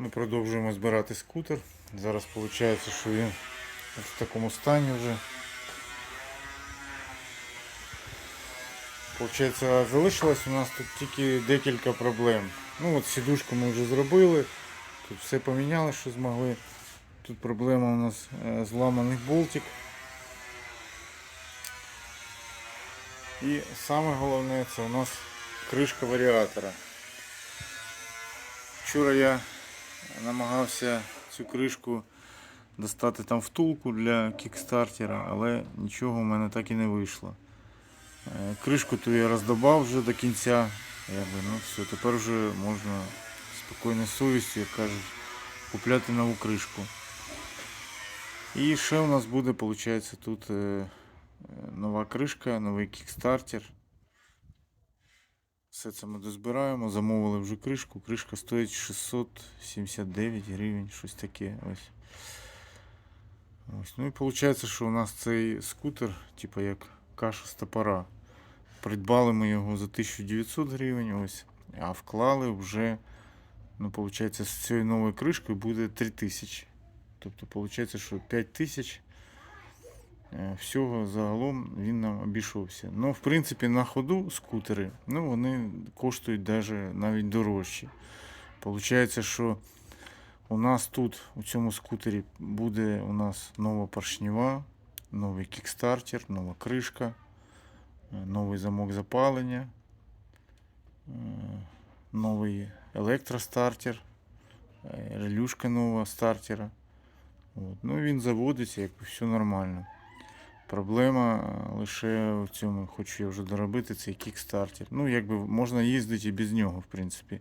Ми продовжуємо збирати скутер. Зараз виходить, що він в такому стані вже. Получається, залишилось у нас тут тільки декілька проблем. Ну от сідушку ми вже зробили, тут все поміняли, що змогли. Тут проблема у нас е, зламаний болтик. І саме головне це у нас кришка варіатора. Вчора я намагався цю кришку достати там втулку для кікстартера, але нічого в мене так і не вийшло. Е, Кришку ту я роздобав вже до кінця. Якби, ну все, тепер вже можна спокійною совістю, як кажуть, купляти нову кришку. І ще у нас буде, виходить, тут е, е, нова кришка, новий кікстартер. Все це ми дозбираємо, замовили вже кришку. Кришка стоїть 679 гривень, щось таке. Ось. Ось. Ну і виходить, що у нас цей скутер, типу як каша з топора. Придбали ми його за 1900 гривень, ось, а вклали вже, ну, виходить, з цією новою кришкою буде 3000. Тобто, виходить, що 5000 е, всього загалом він нам обійшовся. Ну, в принципі, на ходу скутери, ну, вони коштують навіть дорожче. Получається, що у нас тут, у цьому скутері, буде у нас нова поршнева, новий кікстартер, нова кришка, е, новий замок запалення, е, новий електростартер, е, релюшка нова стартера. От. Ну, він заводиться, якби все нормально. Проблема е, лише в цьому, хочу я вже доробити цей кікстартер. Ну, якби можна їздити і без нього, в принципі.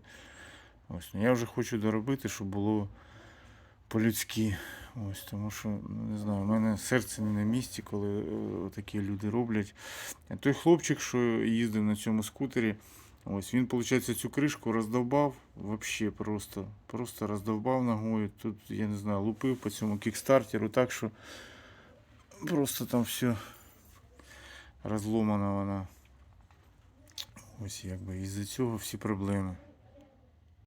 Ось. ну, Я вже хочу доробити, щоб було по-людськи. Ось, тому що, ну, не знаю, у мене серце не на місці, коли е, такі люди роблять. Той хлопчик, що їздив на цьому скутері, ось він, виходить, цю кришку роздовбав вообще просто. Просто роздовбав ногою. Тут, я не знаю, лупив по цьому кікстартеру так, що просто там все розломано вона. Ось якби із-за цього всі проблеми.